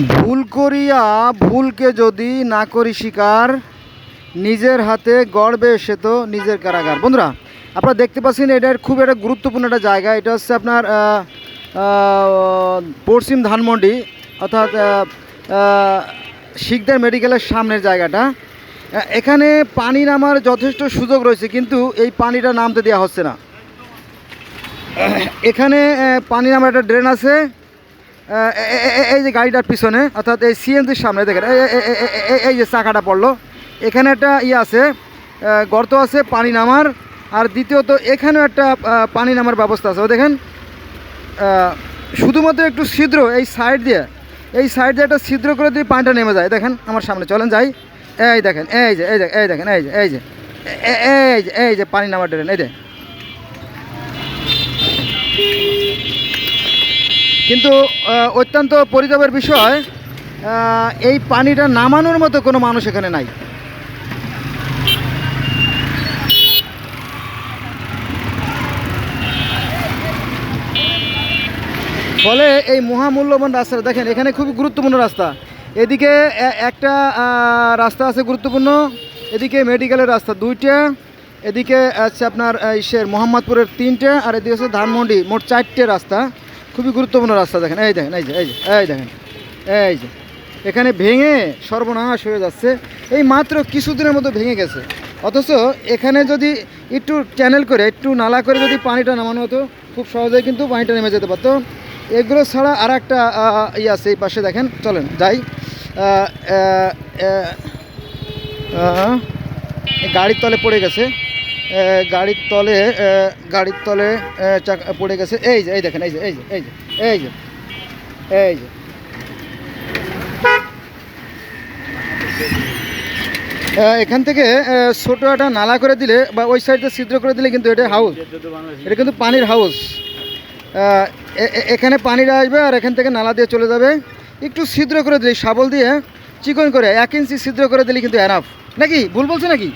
ভুল করিয়া ভুলকে যদি না করি শিকার, নিজের হাতে গড়বে সে তো নিজের কারাগার। বন্ধুরা, আপনারা দেখতে পাচ্ছেন এটার খুব একটা গুরুত্বপূর্ণ একটা জায়গা। এটা হচ্ছে আপনার পশ্চিম ধানমন্ডি, অর্থাৎ শিকদার মেডিকেলের সামনের জায়গাটা। এখানে পানি নামার যথেষ্ট সুযোগ রয়েছে, কিন্তু এই পানিটা নামতে দেওয়া হচ্ছে না। এখানে পানি নামার একটা ড্রেন আছে। এই যে গাড়িটার পিছনে, অর্থাৎ এই সিএনজির সামনে, দেখেন এই- যে চাকাটা পড়ল, এখানে একটা ইয়ে আছে গর্ত আছে, পানি নামার, আর দ্বিতীয়ত এখানেও একটা পানি নামার ব্যবস্থা আছে। ও দেখেন শুধুমাত্র একটু ছিদ্র, এই সাইড দিয়ে, এই সাইড দিয়ে একটা ছিদ্র করে দিয়ে পানিটা নেমে যায়। দেখেন, আমার সামনে, চলেন যাই। এই দেখেন, এই যে এই যে এই দেখেন এই যে এই যে এই যে এই যে, পানি নামার ড্রেন, এই যে কিন্তু অত্যন্ত পরিতাপের বিষয় এই পানিটা নামানোর মতো কোনো মানুষ এখানে নাই। ফলে এই মহামূল্যবান রাস্তাটা, দেখেন, এখানে খুবই গুরুত্বপূর্ণ রাস্তা। এদিকে একটা রাস্তা আছে গুরুত্বপূর্ণ, এদিকে মেডিকেলের রাস্তা দুইটা, এদিকে আছে আপনার ইসের মোহাম্মদপুরের তিনটে, আর এদিকে হচ্ছে ধানমন্ডি, মোট চারটে রাস্তা। খুবই গুরুত্বপূর্ণ রাস্তা দেখেন। এই দেখেন, এই যে এই যে, এই দেখেন। এই যে, এখানে ভেঙে সর্বনাশ হয়ে যাচ্ছে। এই মাত্র কিছুদিনের মতো ভেঙে গেছে। অথচ এখানে যদি একটু চ্যানেল করে, একটু নালা করে যদি পানিটা নামানো হতো, খুব সহজেই কিন্তু পানিটা নেমে যেতে পারতো। এগুলো ছাড়া আর একটা ইয়ে আছে এই পাশে দেখেন। চলেন, যাই। গাড়ির তলে পড়ে গেছে। গাড়ির তলে গাড়ির তলে চাকা, পড়ে গেছে। এই যে, এই দেখেন, এই যে এই যে এই যে এই যে এই যে। এখান থেকে ছোট একটা নালা করে দিলে বা ওই সাইডে ছিদ্র করে দিলে কিন্তু এটা হাউস এটা কিন্তু পানির হাউস এখানে পানিটা আসবে আর এখান থেকে নালা দিয়ে চলে যাবে। একটু ছিদ্র করে দিলে, শাবল দিয়ে চিকন করে এক ইঞ্চি ছিদ্র করে দিলে কিন্তু এনাফ নাকি? ভুল বলছে নাকি?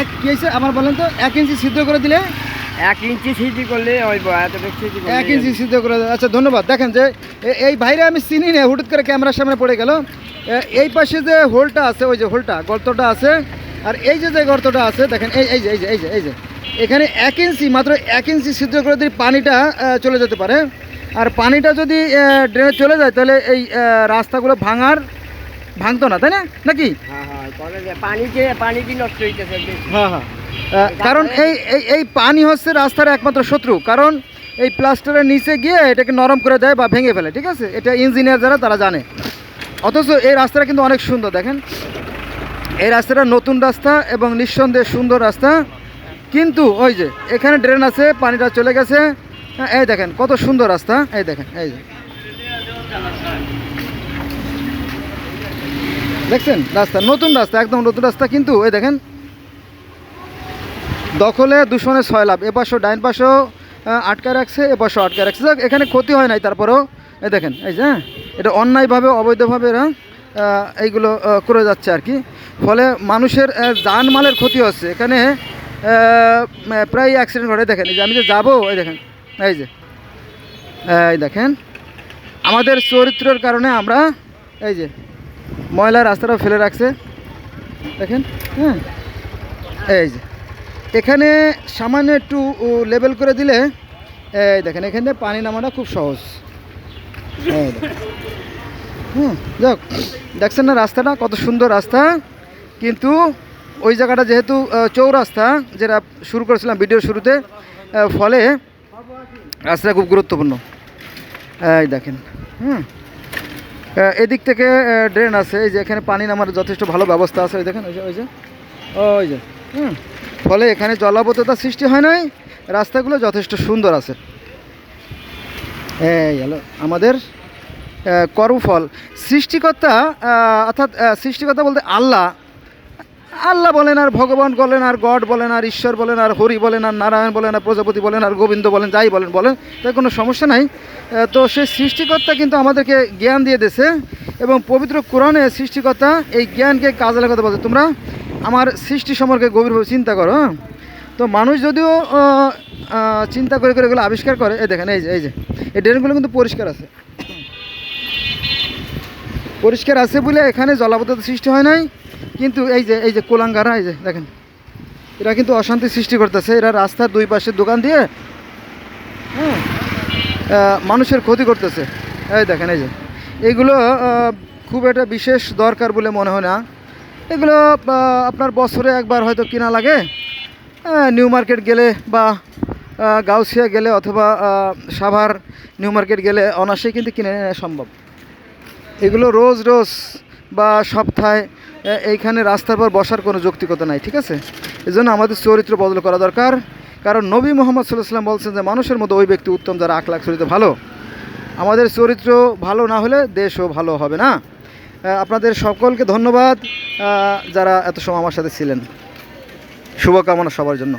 এক কি হয়েছে? আমার বলেন তো এক ইঞ্চি ছিদ্র করে দিলে? এক ইঞ্চি সিটি করলে এক ইঞ্চি সিদ্ধ করে। আচ্ছা ধন্যবাদ। দেখেন যে এই ভাইরে আমি চিনি না হুট করে ক্যামেরার সামনে পড়ে গেল। এই পাশে যে হোলটা আছে ওই যে হোলটা গর্তটা আছে আর এই যে যে গর্তটা আছে দেখেন এই এই যে এই যে এই যে এই যে এখানে এক ইঞ্চি মাত্র এক ইঞ্চি সিদ্ধ করে দিলে পানিটা চলে যেতে পারে। আর পানিটা যদি ড্রেনে চলে যায় তাহলে এই রাস্তাগুলো ভাঙার ভাঙতো না তাই না? নাকি? হ্যাঁ হ্যাঁ। হ্যাঁ হ্যাঁ। কারণ এই এই এই পানি হচ্ছে রাস্তার একমাত্র শত্রু। কারণ এই প্লাস্টারের নিচে গিয়ে এটাকে নরম করে দেয় বা ভেঙে ফেলে ঠিক আছে? এটা ইঞ্জিনিয়ার যারা তারা জানে। অথচ এই রাস্তাটা কিন্তু অনেক সুন্দর দেখেন। এই রাস্তাটা নতুন রাস্তা এবং নিঃসন্দেহে সুন্দর রাস্তা। কিন্তু ওই যে এখানে ড্রেন আছে পানিটা চলে গেছে। হ্যাঁ, এই দেখেন কত সুন্দর রাস্তা। এই দেখেন এই দেখছেন? রাস্তা নতুন রাস্তা একদম নতুন রাস্তা কিন্তু এই দেখেন দখলে দূষণে ছয় লাভ। এ পাশেও ডাইন পাশেও আটকে রাখছে এ পাশেও আটকে রাখছে। যাক, এখানে ক্ষতি হয় নাই তারপরেও এই দেখেন এই যে হ্যাঁ এটা অন্যায়ভাবে অবৈধভাবে এরা এইগুলো করে যাচ্ছে আর কি। ফলে মানুষের আহ, জানমালের ক্ষতি হচ্ছে। এখানে প্রায় অ্যাক্সিডেন্ট ঘটে। দেখেন এই যে আমি যে যাব এই দেখেন এই যে, এই দেখেন। আমাদের চরিত্রের কারণে আমরা, এই যে, ময়লা রাস্তাটা ফেলে রাখছে। দেখেন হ্যাঁ? এই যে, এখানে সামান্য একটু লেবেল করে দিলে, এই দেখেন, এখানে পানি নামাটা খুব সহজ। হুম, যাক, দেখছেন না রাস্তাটা কত সুন্দর রাস্তা? কিন্তু ওই জায়গাটা যেহেতু চৌরাস্তা, যেটা শুরু করেছিলাম ভিডিওর শুরুতে ফলে রাস্তাটা খুব গুরুত্বপূর্ণ। এই দেখেন, হুম। এদিক থেকে ড্রেন আছে, এই যে এখানে পানি নামার যথেষ্ট ভালো ব্যবস্থা আছে, ওই দেখেন, ওই যে ওই যে ওই যে, হুম। ফলে এখানে জলাবদ্ধতা সৃষ্টি হয় নাই, রাস্তাগুলো যথেষ্ট সুন্দর আছে। এই হলো আমাদের কর্মফল সৃষ্টিকর্তা অর্থাৎ সৃষ্টিকর্তা বলতে আল্লাহ আল্লাহ বলেন আর ভগবান বলেন আর গড বলেন আর ঈশ্বর বলেন আর হরি বলেন আর নারায়ণ বলেন আর প্রজাপতি বলেন আর গোবিন্দ বলেন, যাই বলেন বলেন। তাই কোনো সমস্যা নাই। তো সেই সৃষ্টিকর্তা কিন্তু আমাদেরকে জ্ঞান দিয়ে দিয়েছে এবং পবিত্র কোরআনে সৃষ্টিকর্তা এই জ্ঞানকে কাজে লাগাতে বলছে। তোমরা আমার সৃষ্টি সম্পর্কে গভীরভাবে চিন্তা করো হ্যাঁ? তো মানুষ যদিও চিন্তা করে করে এগুলো আবিষ্কার করে, এই দেখেন, এই যে এই যে, এই ড্রেনগুলো কিন্তু পরিষ্কার আছে। পরিষ্কার আছে বলে এখানে জলাবদ্ধতা সৃষ্টি হয় নাই। কিন্তু এই যে এই যে কোলাঙ্গারা, এই যে দেখেন, এরা কিন্তু অশান্তি সৃষ্টি করতেছে। এরা রাস্তার দুই পাশে দোকান দিয়ে হ্যাঁ মানুষের ক্ষতি করতেছে। এই দেখেন, এই যে, এগুলো খুব একটা বিশেষ দরকার বলে মনে হয় না। এগুলো আপনার বছরে একবার হয়তো কিনা লাগে। নিউ মার্কেট গেলে বা গাউসিয়া গেলে অথবা সাভার নিউ মার্কেট গেলে অনায়াসেই কিন্তু কিনে নেওয়া সম্ভব। এগুলো রোজ রোজ বা সপ্তাহে এইখানে রাস্তার পর বসার কোনো যৌক্তিকতা নাই, ঠিক আছে? এই জন্য আমাদের চরিত্র বদল করা দরকার। কারণ নবী মোহাম্মদ সাল্লাহ বলছেন যে, মানুষের মতো ওই ব্যক্তি উত্তম যারা আখলাখ চরিত্র ভালো। আমাদের চরিত্র ভালো না হলে দেশও ভালো হবে না। আপনাদের সকলকে ধন্যবাদ যারা এত সময় আমার সাথে ছিলেন। শুভকামনা সবার জন্য।